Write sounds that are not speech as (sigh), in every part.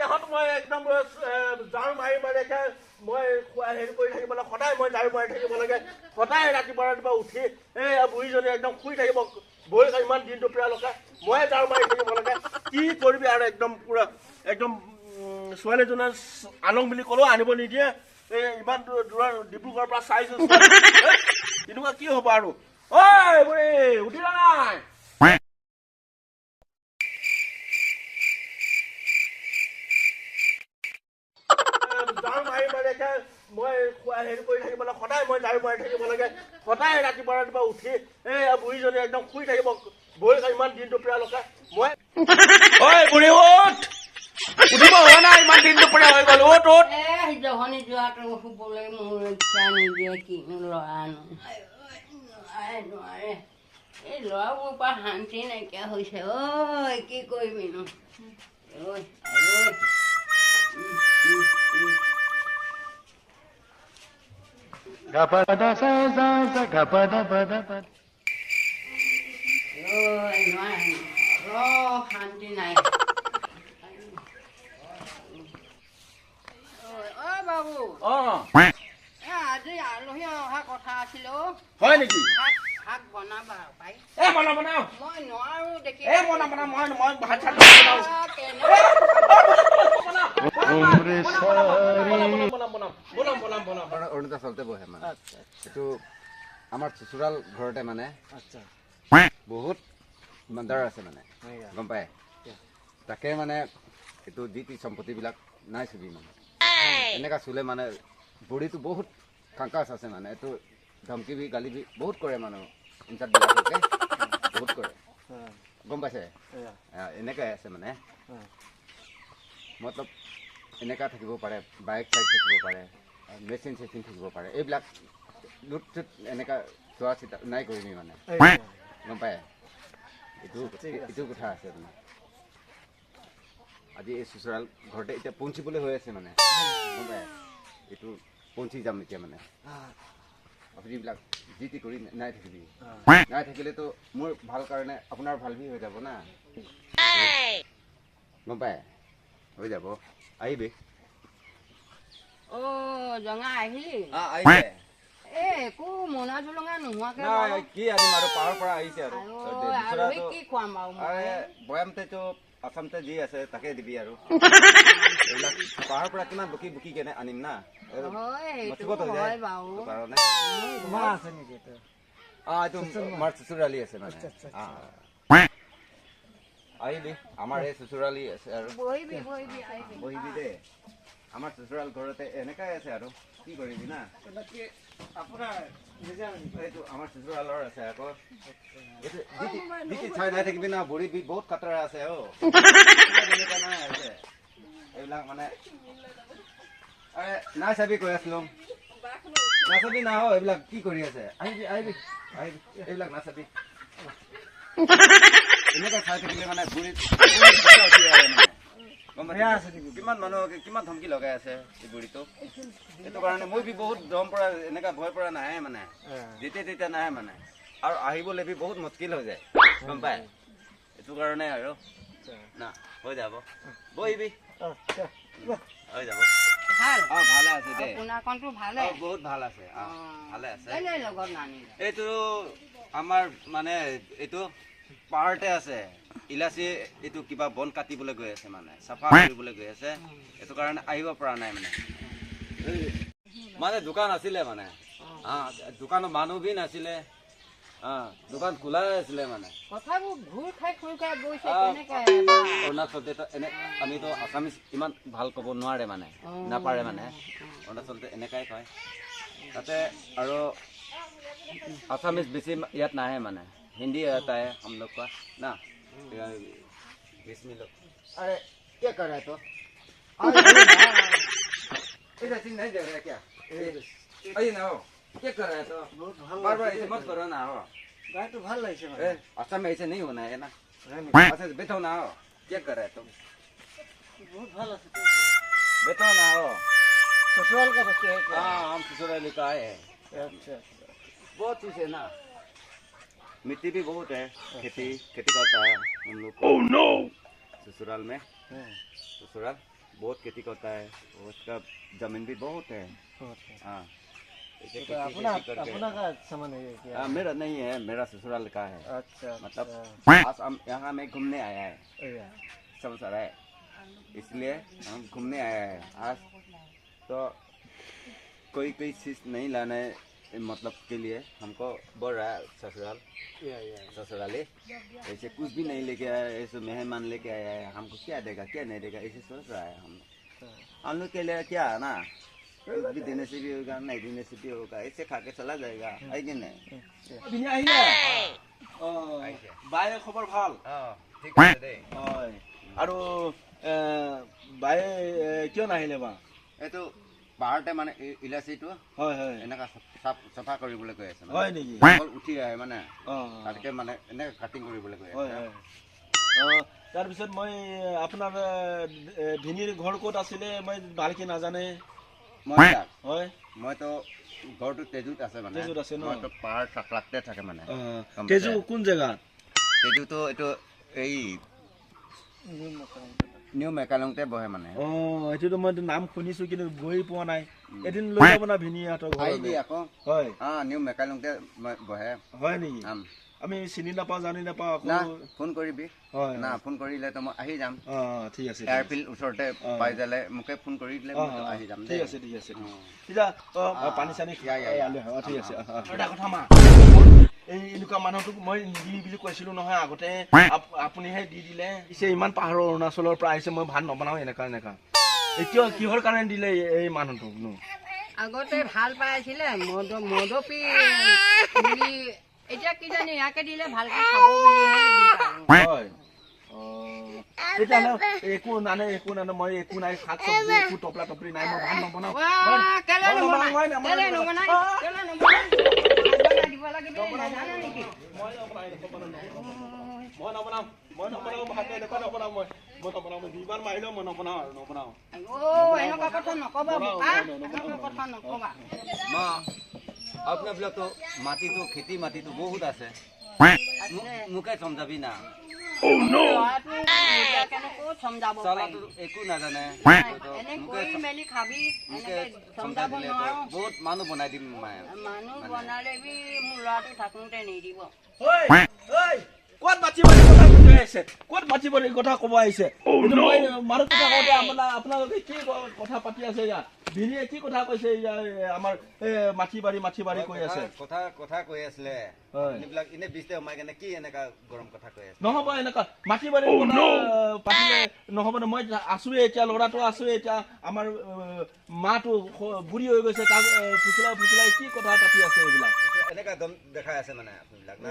ইহঁত মই একদম ঝাৰু মাৰি মাৰি একে মই হেৰি কৰি থাকিব লাগে সদায় মই ঝাৰু মাৰি থাকিব লাগে। সদায় ৰাতিপুৱা ৰাতিপুৱা উঠি এই বুঢ়ীজনী একদম শুই থাকিব। বহি ইমান দিনটো প্ৰিয়ালৈকে ময়ে ঝাৰু মাৰি থাকিব লাগে। কি কৰিবি আৰু একদম পুৰা একদম ছোৱালীজনে আনক বুলি ক'লেও আনিব নিদিয়ে। এই ইমান দূৰ দূৰৰ ডিব্ৰুগড়ৰ পৰা চাইছো। তেনেকুৱা কি হ'ব আৰু? ঐ বুঢ়ী উঠিলা নাই ঝাৰু মাৰি মাৰি একে মই খোৱা হেৰি কৰি থাকিব লাগে সদায় মই ঝাৰু মাৰি থাকিব লাগে। সদায় ৰাতিপুৱা ৰাতিপুৱা উঠি এই বুঢ়ীজনী একদম শুই থাকিব। বহি ইমান দিনটো প্ৰিয়ালৈকে মই (laughs) ঐ বুঢ়ী উঠ! উঠিব হোৱা নাই ইমান দিনটো হৈ গ'ল। উঠ উঠ! এই জহনি যোৱাটো শুবলৈ মোৰ ইচ্ছা নিদিয়ে কিনো ল'ৰানো নোৱাৰে নোৱাৰে। এই ল'ৰাবোৰৰ পৰা শান্তি নাইকিয়া হৈছে ঐ কি কৰিবিনো ঐ ঐ ঐ নোৱাৰে অলপ শান্তি নাই ঐ ঐ বাবু অ এ আজি আলহী অহা কথা আছিলে অ' হয় নেকি? শাক শাক বনাবা পাই এ বনাও বনাও মই নোৱাৰো দেখি। এ বনাও বনাও মই মই ভাত চাত বনাও আহ, কেনে বনাম বনাম বনাম বনাম বনাম আপোনাৰ অৰুণাচলতে বহে মানে এইটো আমাৰ চুচুৰাল ঘৰতে মানে বহুত মান্দাৰ আছে মানে গম পায়? তাকে মানে এইটো যি টি সম্পত্তিবিলাক নাই চুবি মানে। এনেকা চুলে মানে বডিটো বহুত কাংকাচ আছে মানে এইটো ধমকি বি গালি বি বহুত কৰে মানুহ ইনচাৰ্টবিলাককে বহুত কৰে। গম পাইছে? আহ, এনেকাই আছে মানে। মতলব এনেকা থাকিব পাৰে বাইক চাইক থাকিব পাৰে। মেচিন চেচিন থাকিব পাৰে এইবিলাক লুট চুট এনেকা চোৱা চিতা নাই কৰিবি মানে গম পায় এইটো এইটো কথা আছে মানে আজি এই চুচৰাল ঘৰতে এতিয়া পঞ্চিবলৈ হৈ আছে মানে গম পায় এইটো পঞ্চি যাম এতিয়া মানে আপুনিবিলাক যি টি কৰি নাই থাকিবি নাই থাকিলেতো মোৰ ভাল কাৰণে আপোনাৰ ভাল বি হৈ যাব না গম পায় হৈ যাব আহিবি অ' জঙা আহিলি? আহিছে। এ একো মোনা জোলঙা নোহোৱাকে নাই বাৰু। কি আনিম আৰু পাহাৰৰ পৰা আহিছে আৰু। আলহীক কি খুৱাম বাৰু মই? আৰে বয়ামতেতো আছামতে যি আছে তাকে দিবি আৰু। (laughs) এইবিলাক পাহাৰৰ পৰা কিমান বুকি বুকি কেনে আনিম না? মচিবত হৈ যায়। অ এইটো আমাৰ চুচুৰালি আছে মানে। অ। আহিবি আমাৰ এই চুচুৰালি আছে আৰু। বহিবি বহিবি আহিবি। বহিবি দে। আমাৰ চুচুৰাল ঘৰতে এনেকাই আছে আৰু। কি কৰিবি না? এইটো আমাৰ চুচুৰালৰ আছে আকৌ। চাই নাই থাকিবি না বি বহুত খাতৰা আছে অ। এনেকা নাই আছে এইবিলাক মানে আৰে নাই চাবি কৈ আছিলো। নাচাবি না অ এইবিলাক কি কৰি আছে? আহিবি আহিবি আহিবি এইবিলাক নাচাবি (laughs) এনেকা চাই থাকিলে মানে বুঢ়ী কিমান মানুহক কিমান ধমকি লগাই আছে এই বুঢ়ীটো সেইটো কাৰণে মই বি বহুত দম পৰা এনেকা ভয় পৰা নাহে মানে। যেতিয়া তেতিয়া নাহে মানে। আৰু আহিবলৈ বি বহুত মুস্কিল হৈ যায়। গম পায় এইটো কাৰণে আৰু। না হৈ যাব। বহিবি হৈ যাব। ভাল? অ ভালে আছে দে। পোনাকণটো ভালে? অ, বহুত ভাল আছে। অ, ভালে আছে। কেলে লগত নানিলে এইটো আমাৰ মানে এইটো পাহাৰতে আছে। ইলাচি এইটো কিবা বন কাটিবলৈ গৈ আছে মানে চাফা কৰিবলৈ গৈ আছে এইটো কাৰণে আহিব পৰা নাই মানে। মানে দোকান আছিলে মানে। দোকানৰ মানুহ বি নাছিলে দোকান খোলা আছিলে মানে। অৰুণাচলতে আমিতো আছামিজ ইমান ভাল ক'ব নোৱাৰে মানে নাপাৰে মানে। অৰুণাচলতে এনেকুৱাই কয়। তাতে আৰু আছামিজ বেছি ইয়াত নাহে মানে হিন্দী এটাই আমলোক কোৱা না? अरे क्या कर रहा है तो? इधर चीज़ नहीं दे रहा क्या अरे ना हो क्या कर रहा है तो बार बार ऐसे मत करो ना हो गाय तो भल रही है असल में ऐसे नहीं होना है ना अच्छा बैठो ना हो क्या कर रहा है तुम बहुत भल बैठो ना हो ससुराल का बच्चे है हाँ हम ससुराल का आए हैं अच्छा बहुत चीज़ है ना मिट्टी भी बहुत है खेती खेती करता है हम लोग को। Oh, no! ससुराल में। ससुराल बहुत खेती करता है और उसका ज़मीन भी बहुत है। हाँ। ऐसे अपना अपना का सामान है क्या? हाँ, मेरा नहीं है मेरा ससुराल का है। अच्छा मतलब अच्छा। आज हम यहाँ में घूमने आया है। सब सारा है। इसलिए हम घूमने आया है। आज तो कोई कोई चीज़ नहीं लाना है। मतलब के लिए हमको बोल रहा है ससुराल। ससुराले ऐसे कुछ भी नहीं लेके आया ऐसे मेहमान लेके आया है हमको क्या देगा क्या नहीं देगा ऐसे सोच रहा है हम। हम लोग के लिए क्या है ना कुछ भी देने से भी होगा नहीं देने से भी होगा ऐसे खा के चला जाएगा है। कि नहीं? बाय खबर ভাল और हाँ, बाय क्यों नहीं हिलेबा तो পাহাৰতে মানে ইলাচিটো হয় হয়। এনেকা চাফ- চাফা কৰিবলৈ কৈ আছে। হয় নেকি? উঠি আহে মানে। তাতকে মানে এনেকে কাটিং কৰিবলৈ কৈ আছে। তাৰপিছত মই আপোনাৰ ভিনিৰ ঘৰ ক'ত আছিলে? মই ভালকে নাজানে। মই হয়। মইতো ঘৰটো তেজুত আছে মানে। তেজুত আছে ন? মইতো পাহাৰ চাকলাতে থাকে মানে। তেজু কোন জেগাত? তেজুতো এইটো এই নিউ মেকালংতে বহে মানে। অঁ এইটোতো মই নাম শুনিছো কিন্তু গৈ পোৱা নাই। এদিন লৈ যাব না ভিনিহঁতৰ হয়। অঁ নিউ মেকালংতে বহে। হয় নেকি? আম চিনি নাপাওঁ জানি নাপাওঁ না আকৌ ফোন কৰিবি। হয়। না ফোন কৰিলেতো মই আহি যাম। অঁ ঠিক আছে। এয়াৰফিল্ড ওচৰতে। পাই যালে মোকে ফোন কৰি দিলে আহি যাম ঠিক আছে ঠিক আছে। তেতিয়া অঁ, পানী চানী। অঁ, অঁ, ঠিক আছে। এটা কথা মা। এই এনেকুৱা মানুহটোক মই নিদি বুলি কৈছিলো নহয় আগতে আপ- আপুনিহে দি দিলে। পিছে ইমান পাহাৰৰ অৰুণাচলৰ পৰা আহিছে মই ভাত নবনাও এনেকা এনেকা এতিয়া কিহৰ কাৰণে দিলে এই- মানুহটোক আগতে ভাল পাইছিলে মদ মদপি (laughs) এতিয়া কি জানি ইয়াকে দিলে ভালকে খাব হয়। মা আপনাৰ মাটিটো খেতি মাটিটো বহুত আছে। মোকে চমজাবি না? একো নাজানে। বহুত মানুহ বনাই দিম মায়ে। কত বাচিবলৈ কথা কব আহিছে? Oh, আপোনালোকে কি কথা পাতি আছে ইয়াত? ভিনিয়ে কি কথা কৈছে? আমাৰ মাটি বাৰী মাটি বাৰী কৈ আছে। কথা- কথা কৈ আছিলে। হয়। এইবিলাক এনে বিচতে সোমাই কেনে কি এনেকা গৰম কথা কৈ আছে? নহ'ব এনেকুৱা মাটি কথা পাতিলে নহ'ব ন। মই আছোৱে এতিয়া ল'ৰাটো আছোৱে এতিয়া। আমাৰ মাটো বুঢ়ী হৈ গৈছে। তাক ফুচলাই ফুচলাই কি কথা পাতি আছে এইবিলাক? এনেকা দম দেখাই আছে মানে আপোনাবিলাক না?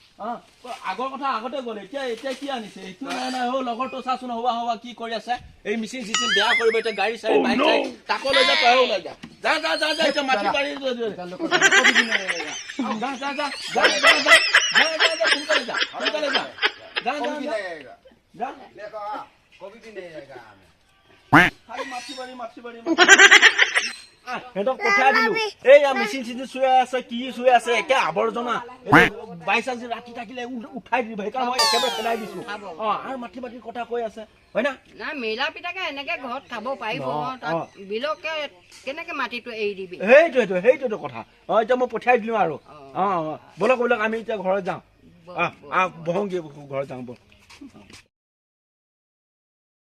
আগৰ কথা আগতে গ'ল এতিয়া এতিয়া কি আনিছে এইটো নাই নাই হ'ল লগৰটো চাচোন হবা হবা কি কৰি আছে এই মেচিন চেচিন বেয়া কৰিব এতিয়া গাড়ী চাৰি বাইক চাৰি তাকো লৈ যা তয়ো লৈ যা যা যা যা যা এতিয়া মাটি পাৰি যা যা যা সোনকালে যা সোনকালে যা যা যা যা খালি মাটি বাৰী মাটি বাৰী সিহঁতক পঠিয়াই দিলো। এইয়া মেচিন চিচিন চুই আছে কি চুই আছে একে আৱৰ্জনা। বাই চান্স ৰাতি থাকিলে উঠাই দিব সেইকাৰণে মই একেবাৰে পেলাই দিছো। অ আৰু মাটি বাৰীৰ কথা কৈ আছে। হয় না? নাই মিলা পিতাকে এনেকে ঘৰত খাব পাৰিব অ, অ। বিলকে কেনেকে মাটিটো এৰি দিবি? সেইটোৱেতো সেইটোৱেতো কথা। অ এতিয়া মই পঠিয়াই দিলো আৰু। অ। অ অ। ব'লক ব'লক আমি এতিয়া ঘৰত যাওঁ। আহ বহংগে ঘৰত যাওঁ ব'ল।